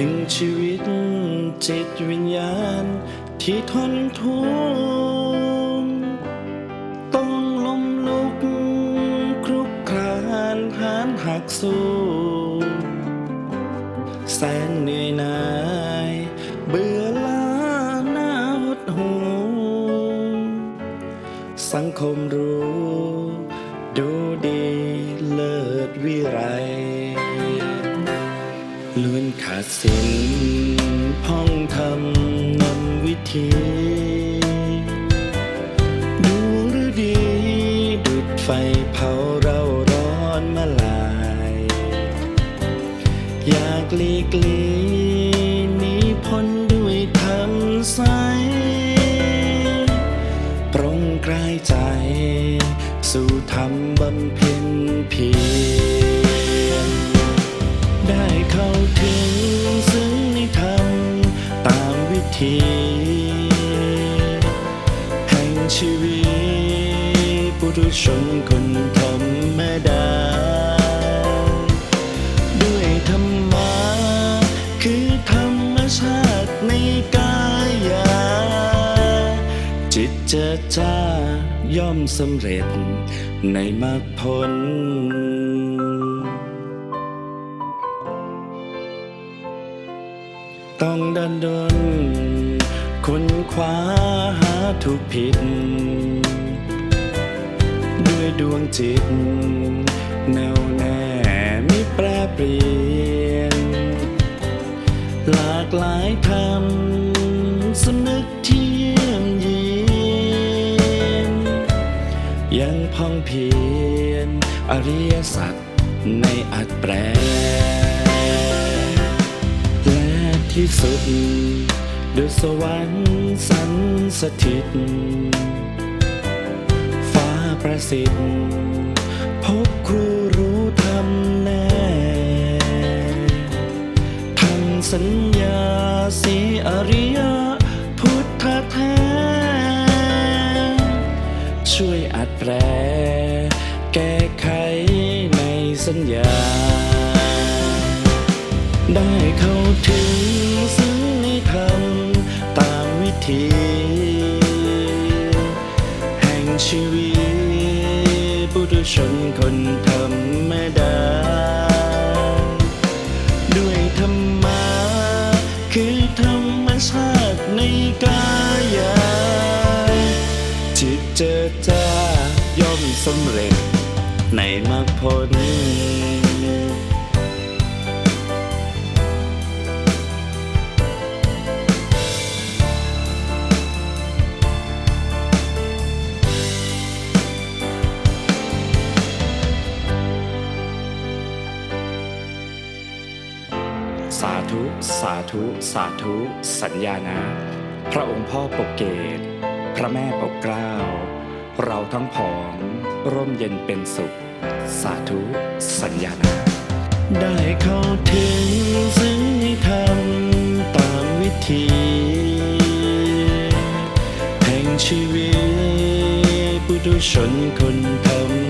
ถึงชีวิตจิตวิญญาณที่ทนทุกข์ต้องล้มลุกครุกครานหานหักสู้แสนเหนื่อยหน่ายเบื่อล้าหน้าหดหู สังคมรู้ ดูดีเลิศวิไร ล้วนขาดสินพ้องทำนำวิธีดวงฤดี ดุดไฟเผาเราร้อนมาลาย อยากหลีกลีหนีพ้นด้วยธรรมใสปรงกลายใจ สู่ธรรมบำเพ็ญเพียามวิธีแห่งชีวิตปุถุชนคนธรรมดา ด้วยธรรมะคือธรรมชาติในกายา จิตเจอจ้าย่อมสำเร็จในมรรคผล ต้องดันดนค้นคว้าหาถูกผิด ด้วยดวงจิต แน่วแน่ไม่แปรเปลี่ยน หลากหลายธรรมสนึกเที่ยมยีนยังพองเพียรอริยสัจในอัดแปร ที่สุดด้วยสวรรค์สันสถิต ฟ้าประสิทธิ์พบครูรู้ธรรมแน่ทำสัญญาสีอริ ได้เข้าถึงซึ่งในธรรมตามวิธี แห่งชีวิตปุถุชนคนธรรมดา ด้วยธรรมะคือธรรมชาติในกายาจิตเจอจ้าย่อมสำเร็จในมรรคผล สาธุ สาธุ สาธุ สัญญานะ พระองค์พ่อปกเกต พระแม่ปกเกล้า เราทั้งผองร่มเย็นเป็นสุข สาธุ สัญญานะ ได้เข้าถึงซึ่งให้ทำตามวิธีแห่งชีวิต ปุถุชนคนธรรม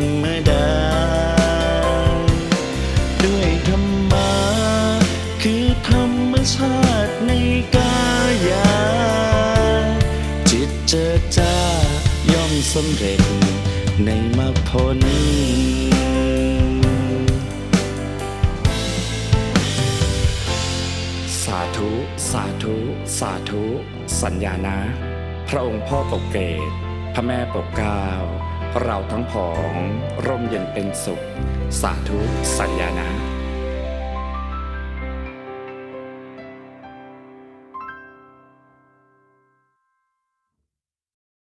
สำเร็จในมรรคผลสาธุ สาธุ สาธุ สัญญานะ พระองค์พ่อปกเกต พระแม่ปกเกล้าเราทั้งผอง ร่มเย็นเป็นสุข สาธุ สัญญานะ